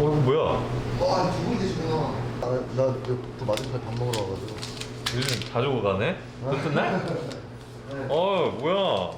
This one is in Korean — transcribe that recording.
어, 이거 뭐야? 아, 와, 두분 계시구나. 아, 나또 맞은편에 밥 먹으러 와가지고. 요즘 자주 오가네? 무슨 날? 어 뭐야?